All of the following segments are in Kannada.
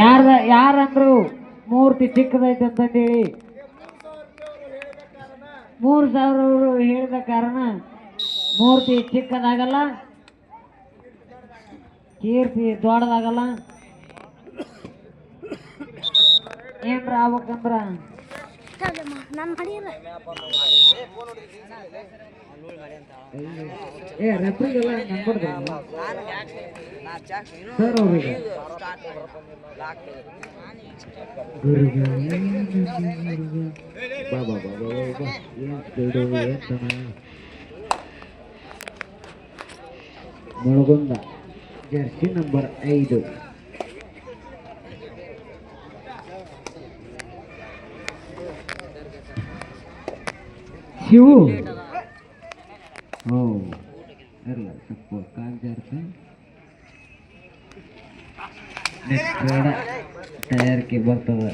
ಯಾರ ಯಾರಂದ್ರು ಮೂರ್ತಿ ಚಿಕ್ಕದೈತೆ ಹೇಳಿ ಮೂರು ಸಾವಿರ ಅವರು ಹೇಳಿದ ಕಾರಣ ಮೂರ್ತಿ ಚಿಕ್ಕದಾಗಲ್ಲ, ಕೀರ್ತಿ ದೊಡ್ಡದಾಗಲ್ಲ. ಏನ್ರ ಆಗ್ಬೇಕಂದ್ರ? ನಾನು ಮಾಡಿಲ್ಲ ಏ ರೆಫ್ರಿಗೆಲ್ಲ ನಂಬಿಡ್ದು ಸರ್ ಅವ್ರಿಗೆ ಬಾ ಬಾ ಬಾ ಬಾ ಬಾ ಬಾ ಏನ್ ಸ್ಪೀಡು ಏನ್ ತನ ಮುಳುಗುಂದ ಜರ್ಸಿ ನಂಬರ್ ಐದು ಶಿವು ಕಾಲ್ ಜಾರ್ಸ ನೆಕ್ಸ್ಟ್ ಬೇಡ ತಯಾರಿಕೆ ಬರ್ತದ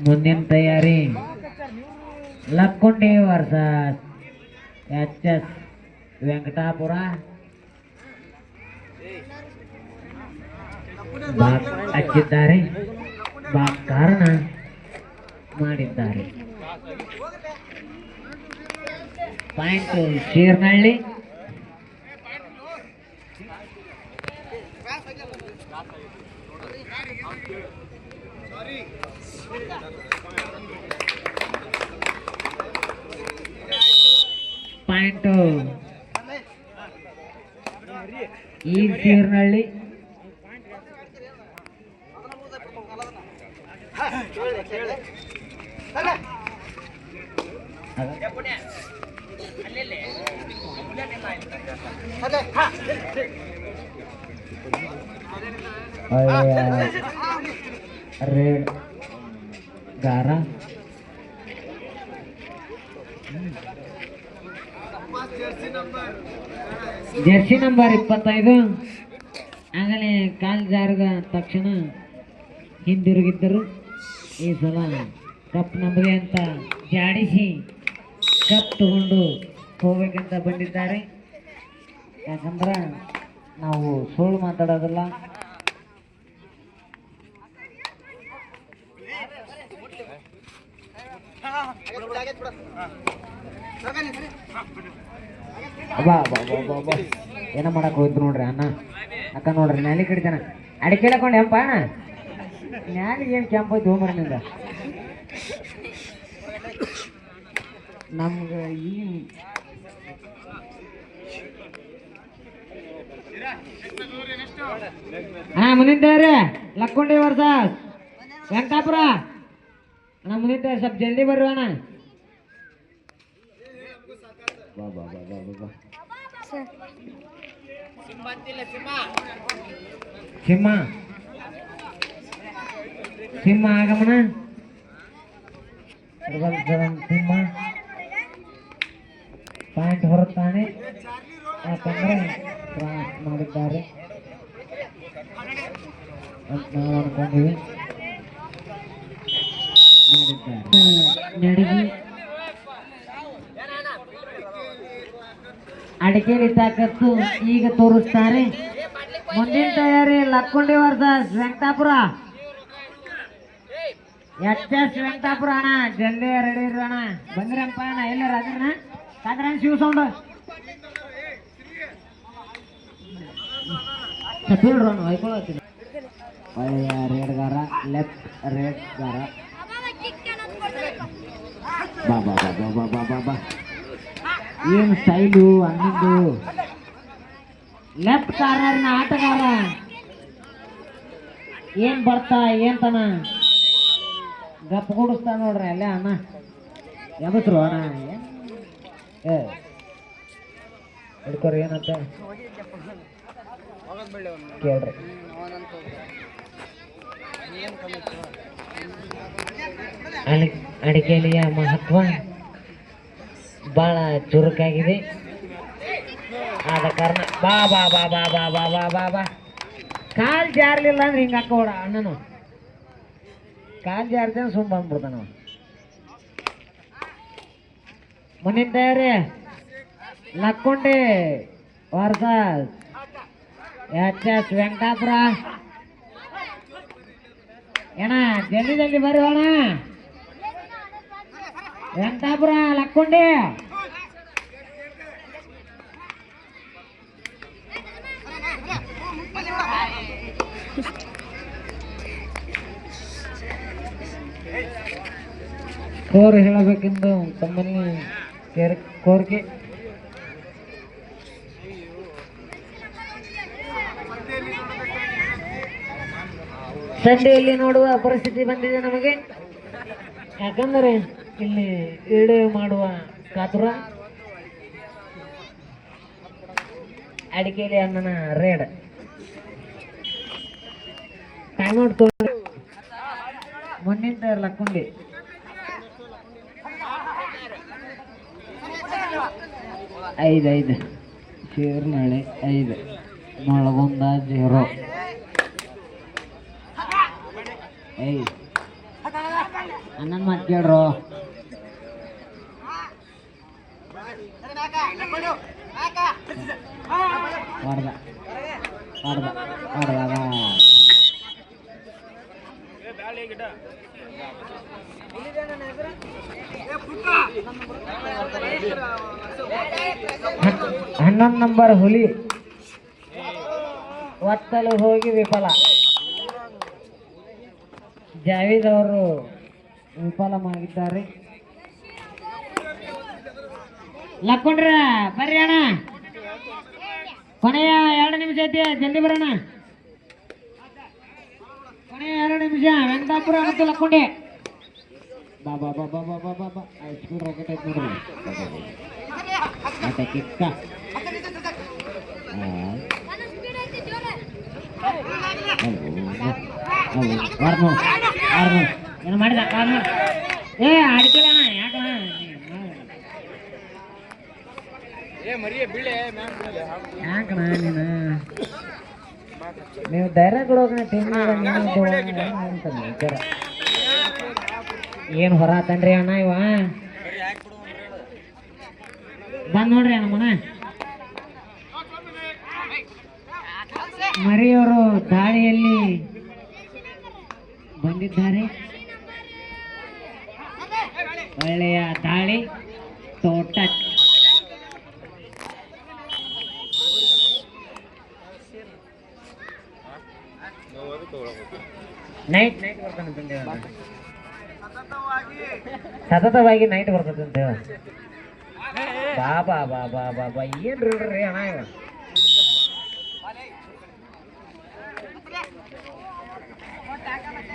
ಮುಂದಿನ ತಯಾರಿ ಲಕ್ಕೊಂಡಿ ವರ್ಷ ಎಚ್ ಎಸ್ ವೆಂಕಟಾಪುರ ಬಾಕ್ ಹಚ್ಚಿದ್ದಾರೆ ಬಾಕ್ ಕಾರಣ ಮಾಡಿದ್ದಾರೆ ಪಾಯಿಂಟ್ ಶೀರ್ನಳ್ಳಿ ಪಾಯಿಂಟ್ ಈ ಶೀರ್ನಹಳ್ಳಿ. ರೆಡ್ ಗಾರಾ ಜೆರ್ಸಿ ನಂಬರ್ ಇಪ್ಪತ್ತೈದು. ಆಗಲೇ ಕಾಲ್ ಜಾರಿದ ತಕ್ಷಣ ಹಿಂದಿರುಗಿದ್ದರು. ಈ ಸಲ ಕಪ್ ನಮಗೆ ಅಂತ ಜಾಡಿಸಿ ಕಪ್ ತಗೊಂಡು ಹೋಗ್ಬೇಕಂತ ಬಂದಿದ್ದಾರೆ. ಯಾಕಂದ್ರೆ ನಾವು ಸುಳ್ಳು ಮಾತಾಡೋದಿಲ್ಲ. ಬಾ ಬಾ ಬಾ ಬಾ ಬಾ ಏನ ಮಾಡಕ್ ಹೋಯ್ತು ನೋಡ್ರಿ ಅಣ್ಣ. ಅಕ್ಕ ನೋಡ್ರಿ, ನ್ಯಾಲಿ ಕಡಿತಾನ. ಅಡಿಕೆ ಹಾಕೊಂಡು ಹೆಂಪ ಅಣ್ಣ. ನ್ಯಾಲಿಗೆ ಏನು ಕೆಂಪ್ ಹೋಯ್ತು ಹೋಗ್ಬರ ನಿಂದ. ನಮ್ಗೆ ಈ ಹಾ ಮುಂದಿದ್ದಾರೆ ಲಕ್ಕೊಂಡಿ ವರ್ಷ ವೆಂಕಟಾಪುರ. ಅಣ್ಣ ಮುಂದಿದ್ದಾರೆ ಸ್ವಲ್ಪ ಜಲ್ದಿ ಬರ್ರಿ ಅಣ್ಣ. ಬಾ ಬಾ ಬಾ ಬಾ ಬಾ ಬಾ. ಸರ್ ಸಿಂಹ. ಸಿಂಹ ಆಗಮನ. ಡಬಲ್ ಸೆವೆನ್ ಸಿಂಹ. ಪಾಯಿಂಟ್ ಹೊರತಾನೆ ಯಾಕಂದ್ರೆ ಕ್ರಾಸ್ ಮಾಡಿದ್ದಾರೆ. ನಾವು ಅನ್ಕೊಂಡಿವಿ ನಡಿಗೆ ಅಡಿಕೆಲಿ ತಾಕತ್ತು ಈಗ ತೋರಿಸ್ತಾರೆ. ಮುಂದಿನ ತಯಾರಿ ಲಕ್ಕೊಂಡಿ ವರ್ಷ ವೆಂಕಟಾಪುರ. ಎಚ್ ಎಸ್ ವೆಂಕಟಾಪುರ ಅಣ್ಣ, ಜಲ್ದಿ ರೆಡಿ ಇರೋಣ ಬಂದ್ರಪ್ಪ ಅಣ್ಣ, ಎಲ್ಲ ರಾಜಣ್ಣ. ಕಾದ್ರಣ್ಣ ಶಿವ ಸೌಂಡ್. ತಪ್ಪಿಡ್ರು ಅಣ್ಣ ಹೊಯ್ಕೊಳತ್ತೀನಿ ಒಳ್ಳೆಯ ರೇಡ್ಗಾರ ಲೆಫ್ಟ್ ರೇಡ್ ಗಾರ ಬಾ ಬಾ ಬಾ ಬಾ ಬಾ ಬಾ ಬಾ ಬಾ ಏನು ಸ್ಟೈಲು ಅನ್ನಿಂದು ಲೆಫ್ಟ್ ಕಾರ್ನರ್ನ ಆಟಗಾರ ಏನ್ ಬರ್ತಾ ಏನ್ ತನ ಗಪ್ ಕೂಡಿಸ್ತಾ ನೋಡ್ರಿ ಅಲ್ಲೇ ಅಣ್ಣ ಎಬತ್ರು ಅಣ್ಣ ಏ ಹಿಡ್ಕೊರಿ ಏನಂತ ಕೇಳ್ರಿ. ಅಡಿ ಅಡಿಕೆಲಿಯ ಮಹತ್ವ ಬಹಳ ಚುರುಕಾಗಿದೆ. ಆದ ಕಾರಣ ಬಾ ಬಾ ಬಾ ಬಾ ಬಾ ಬಾ ಬಾ ಬಾ ಬಾ. ಕಾಲ್ ಜಾರ್ಲಿಲ್ಲ ಅಂದ್ರೆ ಹಿಂಗೆ ಹಾಕೋಡ ಅಣ್ಣನು. ಕಾಲ್ ಜಾರ್ದೆ ಸುಮ್ ಬಂದ್ಬಿಡ್ತಾನ ಮನೆ ತಯಾರೇ Lakkonde versus H S Venkatapura? ಏನ ಜಲ್ದಿ ಜಲ್ದಿ ಬರ್ರಿ ಅಣ್ಣ? ವೆಂಕಟಾಪುರ, ಲಕ್ಕೊಂಡಿ? ಕೋರ್ ಹೇಳಬೇಕೆಂದು ತಮ್ಮಲ್ಲಿ ಕೇರ್ ಕೋರಿಕೆ. ಸಂಡೆಯಲ್ಲಿ ನೋಡುವ ಪರಿಸ್ಥಿತಿ ಬಂದಿದೆ ನಮಗೆ. ಯಾಕಂದರೆ ಇಲ್ಲಿ ಈಡು ಮಾಡುವ ಕಾತುರ ಅಡಿಕೆಯಲ್ಲಿ ಅಣ್ಣನ ರೇಡ್. ಟೈಮ್ ಔಟ್ ತೊಗೊಂಡು ಮೊನ್ನಿಂದ ಲಕ್ಕೊಂಡಿ. ಐದು ಐದು. ಶೀರ್ನಳ್ಳಿ ಐದು. ಮೊಳಗೊಂದ ಜೀರೋ. ಏಯ್. ಮಾತು ಕೇಳ್ರು? ಹನ್ನೊಂದು ನಂಬರ್ ಹುಲಿ. ಒತ್ತಲು ಹೋಗಿ ವಿಫಲ. ಜಾವೇದ್ ಅವರು ವಿಫಲಮಾಗಿದ್ದಾರೆ ಲಕ್ಕೊಂಡ್ರ, ಬರ್ರಿ ಅಣ್ಣ. ಕೊನೆಯ ಎರಡು ನಿಮಿಷ ಐತಿ, ಜಲ್ದಿ ಬರೋಣ. ಕೊನೆಯ ಎರಡು ನಿಮಿಷ ವೆಂಕಟಾಪುರ ಮತ್ತು ಲಕ್ಕೊಂಡೆ. ಬಾಬಾ ಬಾಬಾ ಬಾಬಾ ಬಾಬಾ ಸ್ಕೂಲ್ ರಾಕೆಟ್ ಐತಿ ನೋಡ್ರಿ ಕಿಕ್ಕ. ಹೌದು. ಹೌದು. ಏನು ಮಾಡಿದ ಮಾಡು. ಏ ಅಡ್ಕಿಲ್ಲ ಯಾಕಣ ಯಾಕಣ ನೀನು? ನೀವು ಧೈರ್ಯ ಕೊಡೋಕಣ ಟೀಮ್ ಏನು ಹೊರ ತನ್ರಿ ಅಣ್ಣ ಇವ? ಬಂದ್ ನೋಡ್ರಿ ಅಣ್ಣ ಮರಿಯವರು ದಾಳಿಯಲ್ಲಿ ಬಂದಿದ್ದಾರೆ. ಒಳ್ಳೆಯ ದಾಳಿ ತೋಟ. ನೈಟ್ ನೈಟ್ ಬರ್ತಾನೆ ಸತತವಾಗಿ ನೈಟ್ ಬರ್ತದಂತೆ ಬಾ ಬಾ ಬಾ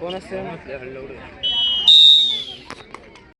Buenas tardes.